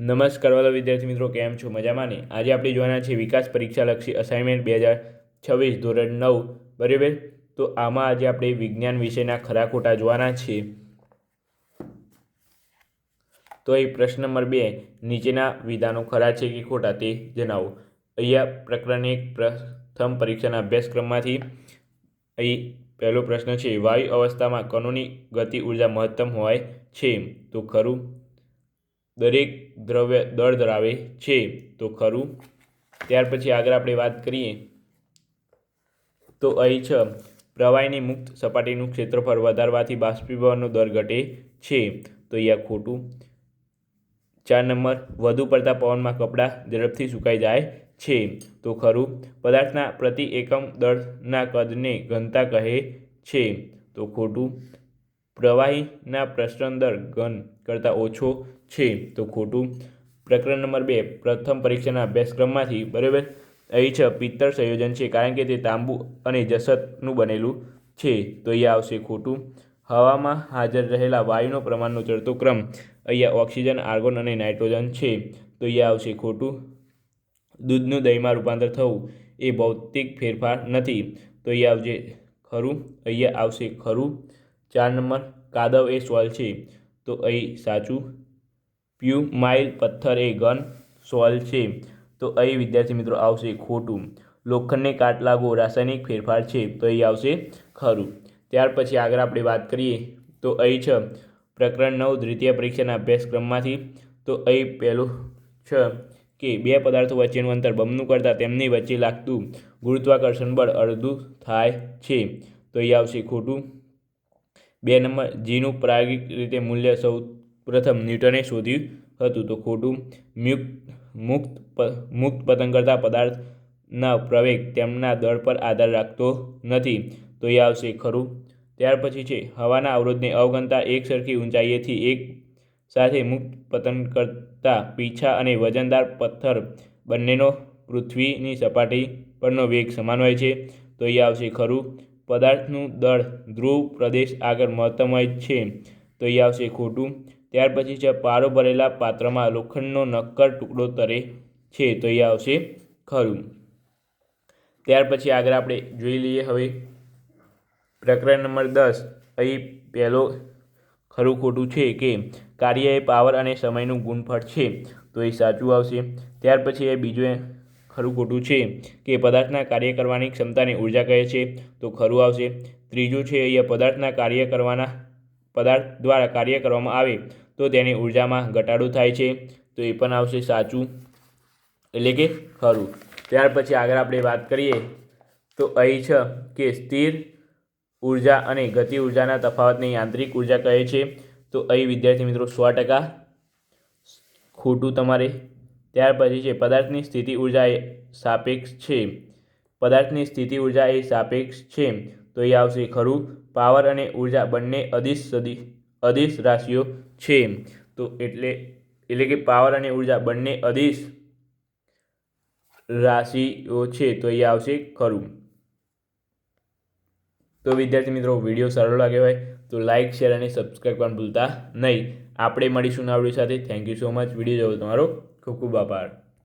નમસ્કાર વાલા વિદ્યાર્થી મિત્રો, કેમ છો? મજામાં ને આજે આપણે જોવાના છે વિકાસ પરીક્ષાલક્ષી અસાઇનમેન્ટ બે હજાર છવ્વીસ ધોરણ નવ. બરાબર? તો આમાં આજે આપણે વિજ્ઞાન વિષયના ખરા ખોટા જોવાના છે તો એ પ્રશ્ન નંબર બે, નીચેના વિધાનો ખરા છે કે ખોટા તે જણાવો. અહીંયા પ્રકરણ એક પ્રથમ પરીક્ષાના અભ્યાસક્રમમાંથી અહીં પહેલો પ્રશ્ન છે, વાયુ અવસ્થામાં કણોની ગતિ ઊર્જા મહત્તમ હોય છે તો ખરું? દરેક દ્રવ્ય દળ ધરાવે છે, તો ખરું. ત્યાર પછી આગળ આપણે વાત કરીએ. તો અહીં છ, પ્રવાહીની મુક્ત સપાટીનું ક્ષેત્રફળ વધારવાથી બાષ્પીભવનનો દર ઘટે છે. તો અહીંયા ખોટું. ચાર નંબર, વધુ પડતા પવનમાં કપડાં ઝડપથી સુકાઈ જાય છે. તો ખરું. પદાર્થના પ્રતિ એકમ દળના કદને ઘનતા કહે છે. તો ખોટું. પ્રવાહીના પ્રસરણ દર ઘન કરતાં ઓછો છે. તો ખોટું? પ્રકરણ નંબર બે, પ્રથમ પરીક્ષાના અભ્યાસક્રમમાંથી, બરાબર? અહીં છે, પિત્તળ સંયોજન છે, કારણ કે તે તાંબુ અને જસતનું બનેલું છે. તો અહીંયા આવશે ખોટું. હવામાં હાજર રહેલા વાયુનો પ્રમાણનો ચડતો ક્રમ. અહીંયા ઓક્સિજન, આર્ગોન અને નાઇટ્રોજન છે. તો અહીંયા આવશે ખોટું. દૂધનું દહીંમાં રૂપાંતર થવું એ ભૌતિક ફેરફાર નથી. તો અહીંયા આવશે ખરું. અહીંયા આવશે ખરું. ચાર નંબર કાદવ એ સોલ છે. તો અહીં સાચું? પ્યુ માઇલ પથ્થર એ ગન સોલ છે. તો અહીં વિદ્યાર્થી મિત્રો આવશે ખોટું. લોખંડને કાટ લાગવો રાસાયણિક ફેરફાર છે. તો અહીં આવશે ખરું. ત્યાર પછી આગળ આપણે વાત કરીએ. તો અહીં છે, પ્રકરણ નવ, દ્વિતીય પરીક્ષાના અભ્યાસક્રમમાંથી. તો અહીં પહેલું છે, કે બે પદાર્થો વચ્ચેનું અંતર બમનું કરતાં તેમની વચ્ચે લાગતું ગુરુત્વાકર્ષણ બળ અડધું થાય છે. તો અહીં આવશે ખોટું. બે નંબર, જીનું પ્રાયોગિક રીતે મૂલ્ય સૌ પ્રથમ ન્યૂટને શોધ્યું હતું. તો ખોટું મ્યુક્ત મુક્ત મુક્ત પતંગ કરતા પદાર્થના પ્રવેગ તેમના દળ પર આધાર રાખતો નથી. તો એ આવશે ખરું. ત્યાર પછી છે, હવાના અવરોધને અવગણતા એક સરખી ઊંચાઈએથી એક સાથે મુક્ત પતન કરતા પીછા અને વજનદાર પથ્થર બંનેનો પૃથ્વીની સપાટી પરનો વેગ સમાન હોય છે. તો એ આવશે ખરું. પદાર્થનું દળ ધ્રુવ પ્રદેશ આગળ મહત્તમ હોય છે. તો એ આવશે ખોટું. ત્યાર પછી છે પારો ભરેલા પાત્રમાં લોખંડનો નક્કર ટુકડો તરે છે. તો એ આવશે ખરું. ત્યાર પછી આગળ આપણે જોઈ લઈએ હવે પ્રકરણ નંબર દસ. અહીં પહેલો ખરું ખોટું છે કે કાર્ય એ પાવર અને સમયનું ગુણફળ છે. તો એ સાચું આવશે. ત્યાર પછી એ બીજું ખરું ખોટું છે કે પદાર્થના કાર્ય કરવાની ક્ષમતાને ઊર્જા કહે છે, તો ખરું આવશે. ત્રીજું છે અહીંયા પદાર્થના કાર્ય કરવાના પદાર્થ દ્વારા કાર્ય કરવામાં આવે, તો તેની ઉર્જામાં ઘટાડો થાય છે, તો એ પણ આવશે સાચું. એટલે કે ખરું. ત્યાર પછી આગળ આપણે વાત કરીએ, તો અહીં છે કે સ્થિર ઊર્જા અને ગતિ ઉર્જાના તફાવતને યાંત્રિક ઊર્જા કહે છે. તો અહીં વિદ્યાર્થી મિત્રો સો ટકા ખોટું તમારે ત્યાર પછી છે, પદાર્થની સ્થિતિ ઊર્જા એ સાપેક્ષ છે. પદાર્થની સ્થિતિ ઊર્જા એ સાપેક્ષ છે. તો એ આવશે ખરું. પાવર અને ઊર્જા બંને અદિશ સદી, અદિશ રાશિઓ છે. તો એટલે એટલે કે પાવર અને ઊર્જા બંને અદિશ રાશિઓ છે. તો એ આવશે ખરું. તો વિદ્યાર્થી મિત્રો, વીડિયો સારો લાગ્યો હોય તો લાઇક શેર અને સબસ્ક્રાઈબ પણ ભૂલતા નહીં. આપણે મળીશું નવડી સાથે. Thank you so much video જોવો તમારો. ખૂબ ખૂબ આભાર.